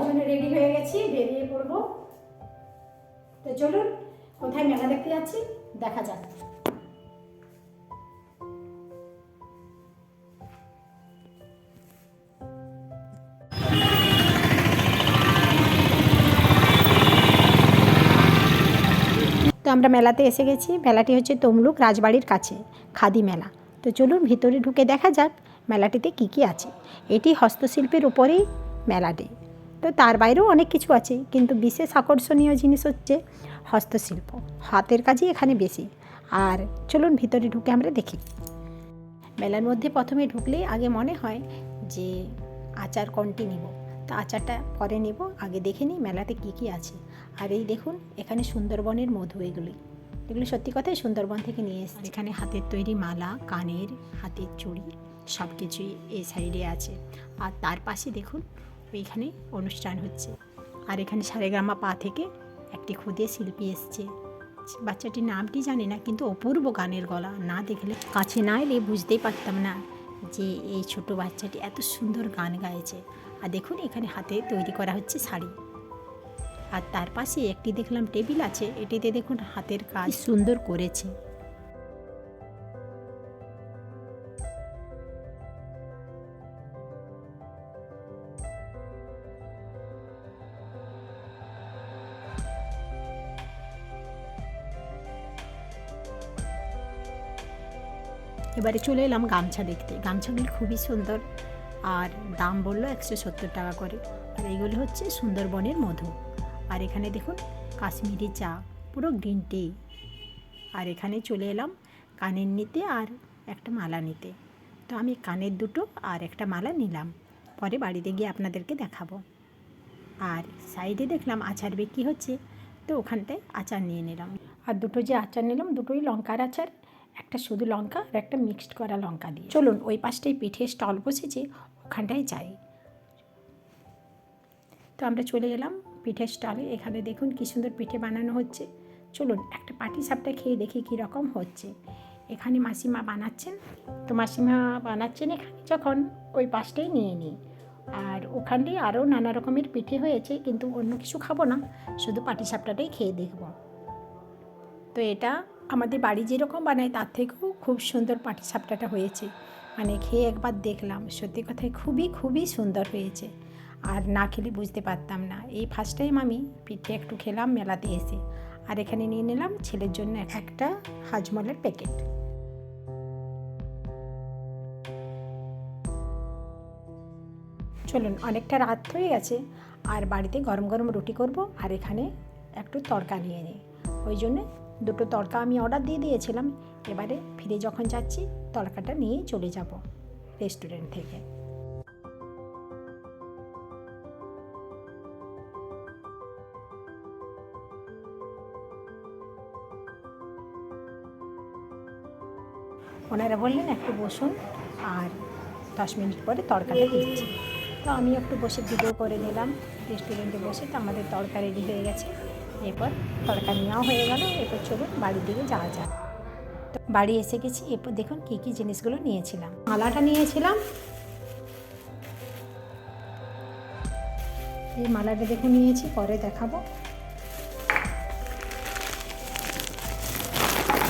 ওই জন্য রেডি হয়ে গেছি, বেরিয়ে পড়ব। তো চলুন, কোথায় মেলা দেখতে যাচ্ছি, দেখা যাক। আমরা মেলাতে এসে গেছি, মেলাটি হচ্ছে তমলুক রাজবাড়ির কাছে, খাদি মেলা। তো চলুন, ভিতরে ঢুকে দেখা যাক, মেলাটিতে কি কি আছে। এটি হস্তশিল্পের উপরেই মেলাটি তো তার বাইরেও অনেক কিছু আছে, কিন্তু বিশেষ আকর্ষণীয় জিনিস হচ্ছে হস্তশিল্প। হাতের কাজই এখানে বেশি। আর চলুন ভিতরে ঢুকে আমরা দেখি। মেলার মধ্যে প্রথমে ঢুকলেই আগে মনে হয় যে আচার কোনটি নিব। তা আচারটা পরে নেব, আগে দেখে নিই মেলাতে কি কি আছে। আর এই দেখুন, এখানে সুন্দরবনের মধু এগুলি। এগুলো সত্যি কথাই সুন্দরবন থেকে নিয়ে এসেছে। এখানে হাতের তৈরি মালা, কানের, হাতের চুড়ি সব কিছুই এই সাইডে আছে। আর তার পাশে দেখুন ওইখানে অনুষ্ঠান হচ্ছে। আর এখানে সারেগামা পা থেকে একটি খুদে শিল্পী এসছে। বাচ্চাটির নামটি জানি না, কিন্তু অপূর্ব গানের গলা। না দেখলে কাছে না এলে বুঝতেই পারতাম না যে এই ছোট বাচ্চাটি এত সুন্দর গান গাইছে। আর দেখুন, এখানে হাতে তৈরি করা হচ্ছে শাড়ি। আর তার পাশে একটি দেখলাম টেবিল আছে। এটিতে দেখুন হাতের কাজ সুন্দর করেছে। এবারে চলে এলাম গামছা দেখতে। গামছাগুলি খুবই সুন্দর। আর দাম বলল একশো সত্তর টাকা করে। আর এইগুলো হচ্ছে সুন্দরবনের মধু। আর এখানে দেখুন, কাশ্মীরি চা, পুরো গ্রিন টি। আর এখানে চলে এলাম কানের নিতে আর একটা মালা নিতে। তো আমি কানের দুটো আর একটা মালা নিলাম। পরে বাড়িতে গিয়ে আপনাদেরকে দেখাবো। আর সাইডে দেখলাম আচার বিক্রি হচ্ছে। তো ওখানটায় আচার নিয়ে নিলাম। আর দুটো যে আচার নিলাম, দুটোই লঙ্কার আচার। একটা শুধু লঙ্কা আর একটা মিক্সড করা লঙ্কা দিয়ে। চলুন ওই পাশটায় পিঠে স্টল বসেছে, ওখানটায় যাই। তো আমরা চলে এলাম পিঠের স্টলে এখানে দেখুন কী সুন্দর পিঠে বানানো হচ্ছে। চলুন একটা পাটি সাপটা খেয়ে দেখি কী রকম হচ্ছে। এখানে মাসিমা বানাচ্ছেন। তো মাসিমা বানাচ্ছেন এখানে যখন, ওই পাশটাই নিয়ে নিই। আর ওখানটায় আরও নানা রকমের পিঠে হয়েছে, কিন্তু অন্য কিছু খাব না। শুধু পাটি সাপটাটাই খেয়ে দেখব। তো এটা আমাদের বাড়ি যেরকম বানায়, তার থেকেও খুব সুন্দর পাটি সাপটাটা হয়েছে। মানে খেয়ে একবার দেখলাম, সত্যি কথায় খুবই খুবই সুন্দর হয়েছে। আর না খেলে বুঝতে পারতাম না। এই ফার্স্ট টাইম আমি পিঠে একটু খেলাম, মেলাতে এসে। আর এখানে নিয়ে নিলাম ছেলের জন্য এক একটা হাজমলের প্যাকেট চলুন, অনেকটা রাত হয়ে গেছে। আর বাড়িতে গরম গরম রুটি করব, আর এখানে একটু তড়কা নিয়ে নিই। ওই জন্যে দুটো তড়কা আমি অর্ডার দিয়ে দিয়েছিলাম। এবারে ফিরে যখন যাচ্ছি, তড়কাটা নিয়ে চলে যাব রেস্টুরেন্ট থেকে। ওনারা বললেন, একটু বসুন আর দশ মিনিট পরে তড়কাটা দিচ্ছি। তো আমি একটু বসে ভিডিও করে নিলাম। রেস্টুরেন্টে বসে তো আমাদের তড়কা রেডি হয়ে গেছে। এরপর তড়কা নেওয়া হয়ে গেল, এরপর চলুন বাড়ির দিকে যাওয়া যাক। তো বাড়ি এসে গেছি, এরপর দেখুন কী কী জিনিসগুলো নিয়েছিলাম। মালাটা নিয়েছিলাম। এই মালাটা দেখে নিয়েছি, পরে দেখাবো।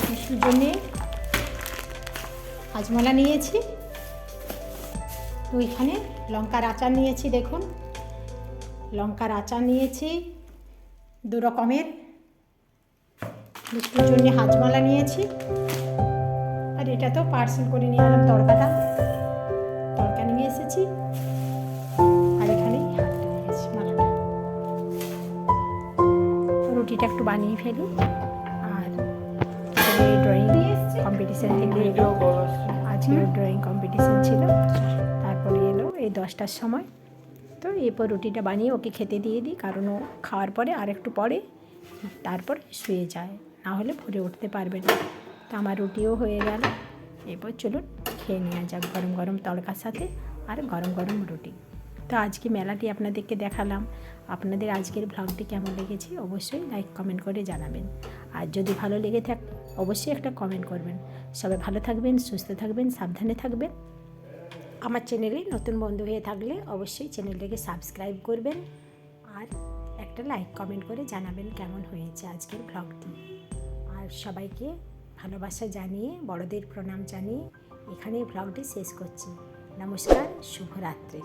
শিশুর জন্যে হাজমালা নিয়েছি। তো লঙ্কার আচার নিয়েছি, দেখুন। লঙ্কার আচার নিয়েছি। দু রকমের। মিষ্টির জন্য হাজমালা নিয়েছি। আর এটা তো পার্সেল করে নিয়ে এলাম তড়কাটা তড়কা নিয়ে এসেছি। আর এখানে মালাটা। রুটিটা একটু বানিয়ে ফেলি। আর ড্রয়িং কম্পিটিশান থেকে আজকে ড্রয়িং কম্পিটিশান ছিল। তারপরে এলো এই দশটার সময়। তো এরপর রুটিটা বানিয়ে ওকে খেতে দিয়ে দিই, কারণ ও খাওয়ার পরে আর একটু পরে তারপর শুয়ে যায়, না হলে ভরে উঠতে পারবে না। তো আমার রুটিও হয়ে গেল। এরপর চলুন খেয়ে নেওয়া যাক গরম গরম তড়কার সাথে আর গরম গরম রুটি। তো আজকে মেলাটি আপনাদেরকে দেখালাম। আপনাদের আজকের ব্লগটি কেমন লেগেছে অবশ্যই লাইক কমেন্ট করে জানাবেন। আর যদি ভালো লেগে থাক, অবশ্যই একটা কমেন্ট করবেন। সবাই ভালো থাকবেন, সুস্থ থাকবেন, সাবধানে থাকবেন। আমার চ্যানেলে নতুন বন্ধু হয়ে থাকলে অবশ্যই চ্যানেলটাকে সাবস্ক্রাইব করবেন আর একটা লাইক কমেন্ট করে জানাবেন কেমন হয়েছে আজকের ব্লগটি আর সবাইকে ভালোবাসা জানিয়ে, বড়দের প্রণাম জানিয়ে এখানে ব্লগটি শেষ করছি। নমস্কার, শুভরাত্রি।